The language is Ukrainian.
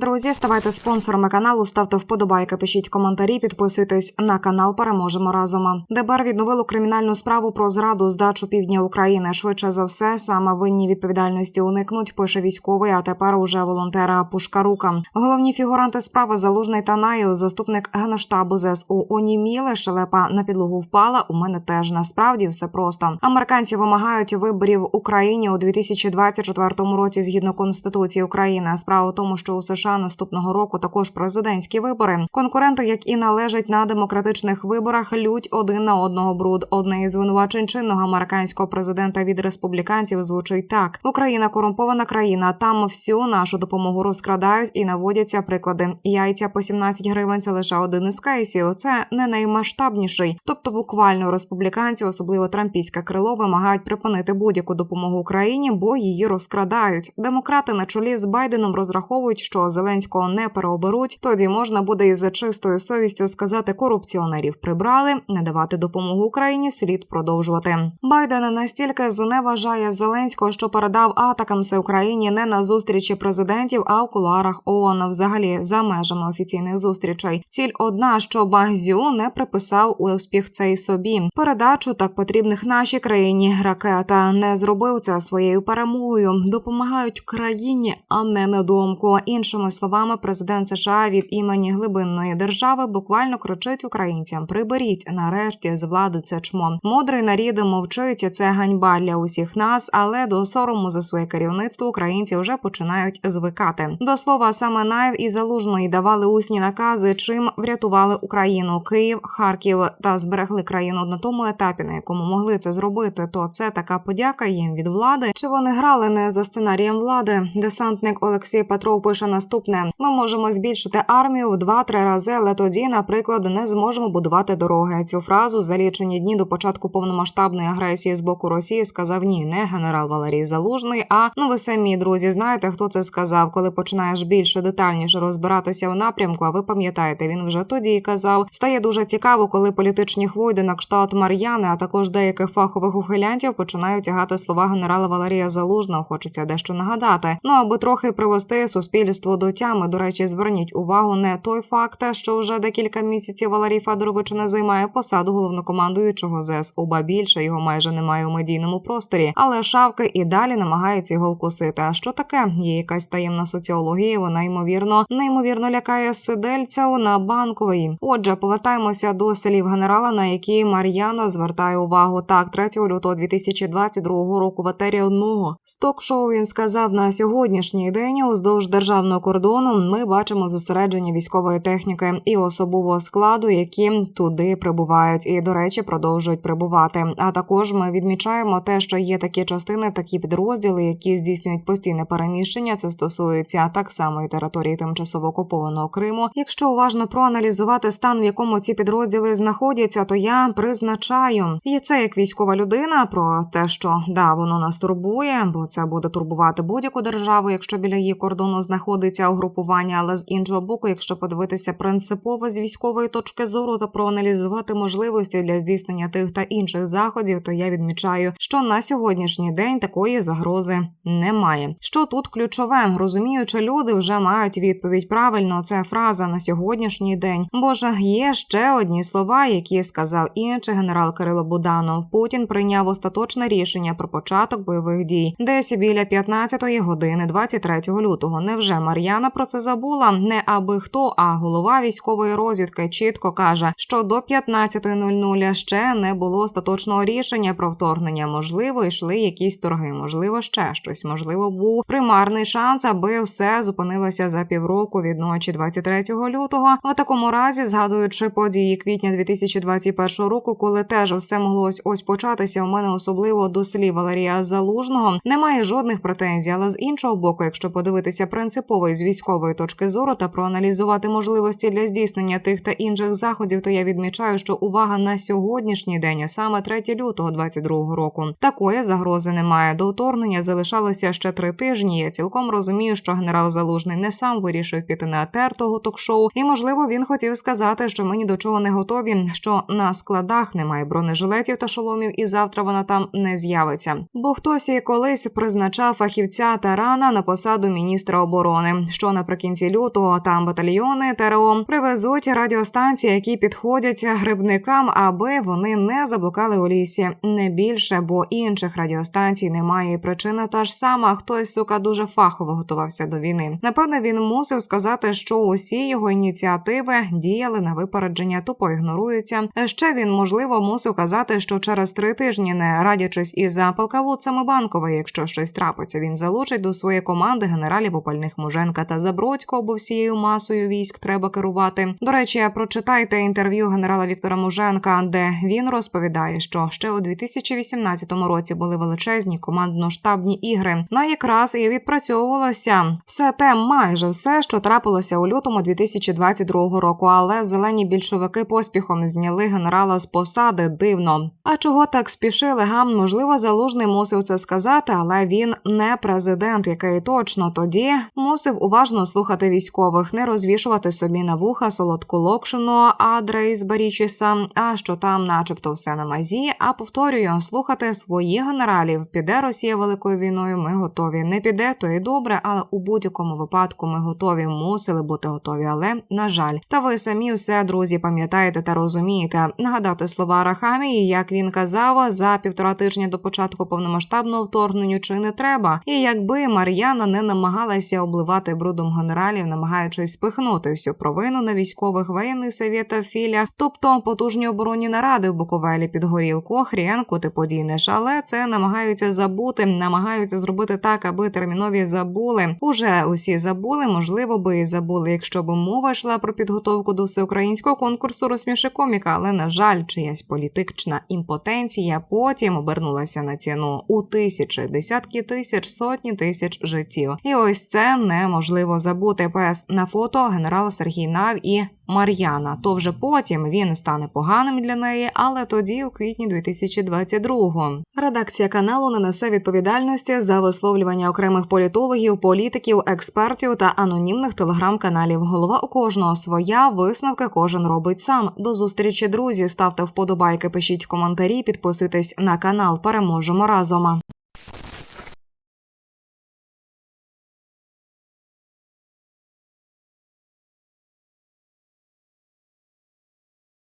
Друзі, ставайте спонсорами каналу, ставте вподобайки, пишіть коментарі, підписуйтесь на канал. Переможемо разом. ДБР відновило кримінальну справу про зраду здачу півдня України. Швидше за все, саме винні відповідальності уникнуть. Пише військовий, а тепер уже волонтера Пушкарука. Головні фігуранти справи Залужний та Наєв, заступник генштабу ЗСУ оніміли. Щелепа на підлогу впала. У мене теж насправді все просто. Американці вимагають виборів в Україні у 2024 році згідно конституції України. Справа в тому, що у США наступного року також президентські вибори. Конкуренти, як і належать на демократичних виборах, лють один на одного бруд. Одне із звинувачень чинного американського президента від республіканців звучить так: Україна корумпована країна. Там всю нашу допомогу розкрадають і наводяться приклади. Яйця по 17 гривень. Це лише один із кейсів. Це не наймасштабніший. Тобто, буквально республіканці, особливо трампійське крило, вимагають припинити будь-яку допомогу Україні, бо її розкрадають. Демократи на чолі з Байденом розраховують, що Зеленського не переоберуть. Тоді можна буде із за чистою совістю сказати, корупціонерів прибрали, не давати допомогу Україні. Слід продовжувати. Байден настільки зневажає Зеленського, що передав атакамси Україні не на зустрічі президентів, а в кулуарах ООН, взагалі за межами офіційних зустрічей. Ціль одна, що Багзю не приписав успіх цей собі. Передачу так потрібних нашій країні ракета не зробив це своєю перемогою. Допомагають країні, а не недомку. Іншими словами, президент США від імені глибинної держави буквально кричить українцям: приберіть нарешті з влади це чмо. Мудрий нарід мовчить. Це ганьба для усіх нас, але до сорому за своє керівництво українці вже починають звикати. До слова, саме Наєв і Залужної давали усні накази, чим врятували Україну, Київ, Харків та зберегли країну на тому етапі, на якому могли це зробити. То це така подяка їм від влади. Чи вони грали не за сценарієм влади? Десантник Олексій Петров пише наступне: ми можемо збільшити армію в 2-3 рази, але тоді, наприклад, не зможемо будувати дороги. Цю фразу за лічені дні до початку повномасштабної агресії з боку Росії сказав ні, не генерал Валерій Залужний. А ну ви самі друзі знаєте, хто це сказав, коли починаєш більше детальніше розбиратися в напрямку. А ви пам'ятаєте, він вже тоді казав. Стає дуже цікаво, коли політичні хвойди на кшталт Мар'яни, а також деяких фахових ухилянтів починають тягати слова генерала Валерія Залужного. Хочеться дещо нагадати. Ну аби трохи привести суспільство до тями. До речі, зверніть увагу не той факт, що вже декілька місяців Валерій Федорович не займає посаду головнокомандуючого ЗСУ, ба більше його майже немає у медійному просторі, але шавки і далі намагаються його вкусити. А що таке? Є якась таємна соціологія. Вона ймовірно неймовірно лякає сидельця на банковій. Отже, повертаємося до слів генерала, на які Мар'яна звертає увагу. Так, 3 лютого 2022 року в етері одного з ток-шоу він сказав на сьогоднішній день уздовж державного кордону. Ми бачимо зосередження військової техніки і особового складу, які туди прибувають, і до речі, продовжують прибувати. А також ми відмічаємо те, що є такі частини, такі підрозділи, які здійснюють постійне переміщення. Це стосується так само і території тимчасово окупованого Криму. Якщо уважно проаналізувати стан, в якому ці підрозділи знаходяться, то я призначаю і це як військова людина про те, що да воно нас турбує, бо це буде турбувати будь-яку державу, якщо біля її кордону знаходиться угрупування. Але з іншого боку, якщо подивитися принципово з військової точки зору та проаналізувати можливості для здійснення тих та інших заходів, то я відмічаю, що на сьогоднішній день такої загрози немає. Що тут ключове, розуміючи, люди вже мають відповідь правильно. Це фраза на сьогоднішній день. Боже, є ще одні слова, які сказав інший генерал Кирило Буданов. Путін прийняв остаточне рішення про початок бойових дій, десь біля 15-ї години, 23 лютого. Невже Мар'яна про це забула? Не аби хто, а голова військової розвідки чітко каже, що до 15.00 ще не було остаточного рішення про вторгнення. Можливо, йшли якісь торги, можливо, ще щось. Можливо, був примарний шанс, аби все зупинилося за півроку від ночі 23 лютого. В такому разі, згадуючи події квітня 2021 року, коли теж все могло ось ось початися. У мене особливо до слів Валерія Залужного немає жодних претензій. Але з іншого боку, якщо подивитися принципово з військової точки зору та проаналізувати можливості для здійснення тих та інших заходів, то я відмічаю, що увага на сьогоднішній день, а саме 3 лютого 2022 року, такої загрози немає. До вторгнення залишалося ще три тижні. Я цілком розумію, що генерал Залужний не сам вирішив піти на етер того ток-шоу, і можливо він хотів сказати, що ми ні до чого не готові, що на складах немає бронежилетів та шоломів, і завтра вона там не з'явиться. Бо хтось і колись призначав фахівця Тарана на посаду міністра оборони. Що наприкінці лютого там батальйони ТРО привезуть радіостанції, які підходять грибникам, аби вони не заблукали у лісі. Не більше, бо інших радіостанцій немає. І причина та ж сама. Хтось сука дуже фахово готувався до війни. Напевне, він мусив сказати, що усі його ініціативи діяли на випередження, тупо ігноруються. Ще він можливо мусив казати, що через три тижні, не радячись із полкавуцами банкової, якщо щось трапиться, він залучить до своєї команди генералів опальних Муженка та Забродського, бо всією масою військ треба керувати. До речі, прочитайте інтерв'ю генерала Віктора Муженка, де він розповідає, що ще у 2018 році були величезні командно-штабні ігри, на якраз і відпрацьовувалося все те, майже все, що трапилося у лютому 2022 року. Але зелені більшовики поспіхом зняли генерала з посади дивно. А чого так спішили? Гам можливо, залужний мусив це сказати, але він не президент, який точно тоді мусив уважно слухати військових, не розвішувати собі на вуха солодку локшину адрейс Барічіса, а що там, начебто, все на мазі. А повторюю, слухати своїх генералів. Піде Росія великою війною. Ми готові. Не піде, то і добре, але у будь-якому випадку ми готові, мусили бути готові. Але на жаль, та ви самі все, друзі, пам'ятаєте та розумієте. Нагадати слова Рахамії, як він казав, за півтора тижня до початку повномасштабного вторгнення чи не треба. І якби Мар'яна не намагалася обливати брудом генералів, намагаючись спихнути всю провину на військових воєнний совєт в філях, тобто потужні оборонні наради в Буковелі під горілку, охрянку ти подійнеш, але це намагаються забути, намагаються зробити так, аби термінові забули. Уже усі забули, можливо, би і забули, якщо б мова йшла про підготовку до всеукраїнського конкурсу розсміши коміка, але на жаль, чиясь політична імпотенція потім обернулася на ціну у тисячі, десятки тисяч, сотні тисяч життів. І ось це неможливо забути. ПС на фото генерал Сергій Нав і Мар'яна. То вже потім він стане поганим для неї, але тоді, у квітні 2022-го. Редакція каналу не несе відповідальності за висловлювання окремих політологів, політиків, експертів та анонімних телеграм-каналів. Голова у кожного своя висновки кожен робить сам. До зустрічі, друзі. Ставте вподобайки, пишіть коментарі, підписуйтесь на канал. Переможемо разом.